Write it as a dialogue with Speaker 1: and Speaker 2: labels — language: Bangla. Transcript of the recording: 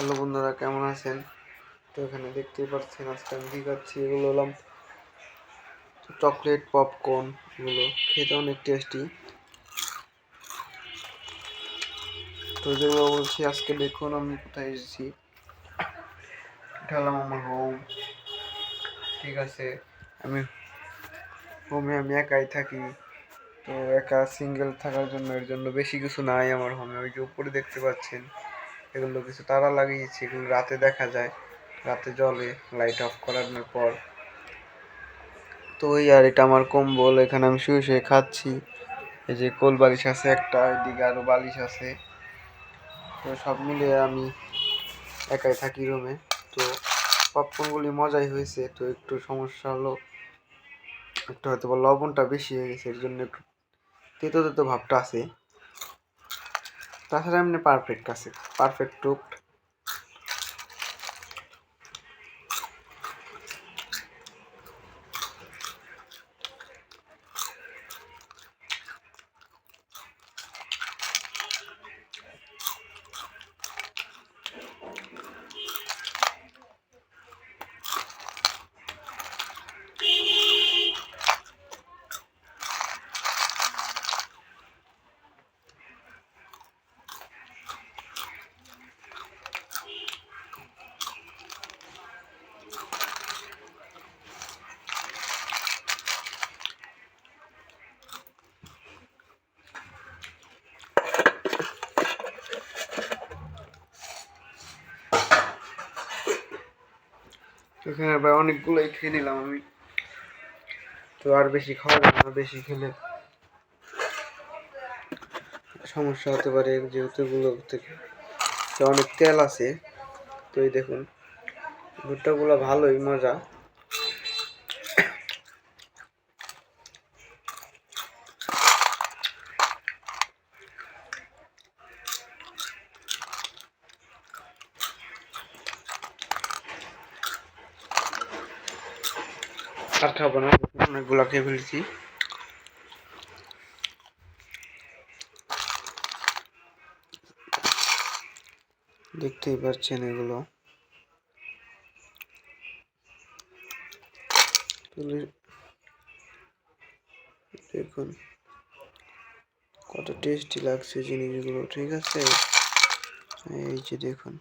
Speaker 1: হ্যালো বন্ধুরা, কেমন আছেন? তো এখানে দেখতেই পাচ্ছেন আজকে আমি কী খাচ্ছি? এগুলো হলাম চকলেট, পপকর্ন, এগুলো। খেতে অনেক টেস্টি। তো যেগুলো বলছি, আজকে দেখুন আমি কোথায় এসেছি। এটা হলাম আমার হোম ঠিক আছে, আমি হোমে আমি একাই থাকি। তো একা সিঙ্গেল থাকার জন্য এর জন্য বেশি কিছু নাই আমার হোমে ওই যে উপরে দেখতে পাচ্ছেন। এগুলো কিছু তারা লাগিয়েছি, এগুলো রাতে দেখা যায়। রাতে জলে লাইট অফ করানোর পর। তো ওই আর এটা আমার কম্বল, এখানে আমি শুয়ে শুয়ে খাচ্ছি। এই যে কোল বালিশ আছে একটা, এদিকে আরও বালিশ আছে। তো সব মিলিয়ে আমি একাই থাকি রুমে। তো পপকর্নগুলি মজাই হয়েছে, তো একটু সমস্যা হলো, একটু হয়তো লবণটা বেশি হয়ে গেছে, এর জন্য একটু তেতো তেতো ভাবটা আছে। তাছাড়া এমনি পারফেক্ট আছে। পারফেক্ট টুকড এখানে ভাই অনেকগুলোই খেয়ে নিলাম আমি। তো আর বেশি খাওয়া যাবে না, বেশি খেলে সমস্যা হতে পারে যেহেতু এগুলো থেকে তো অনেক তেল আছে। তো এই দেখুন, ভুট্টাগুলো ভালোই মজা। আর খাব না, অনেকগুলো খেয়ে ফেলেছি। দেখতেই পাচ্ছেন এগুলো। দেখুন, কত টেস্টি লাগছে জিনিসগুলো, ঠিক আছে? এই যে দেখুন।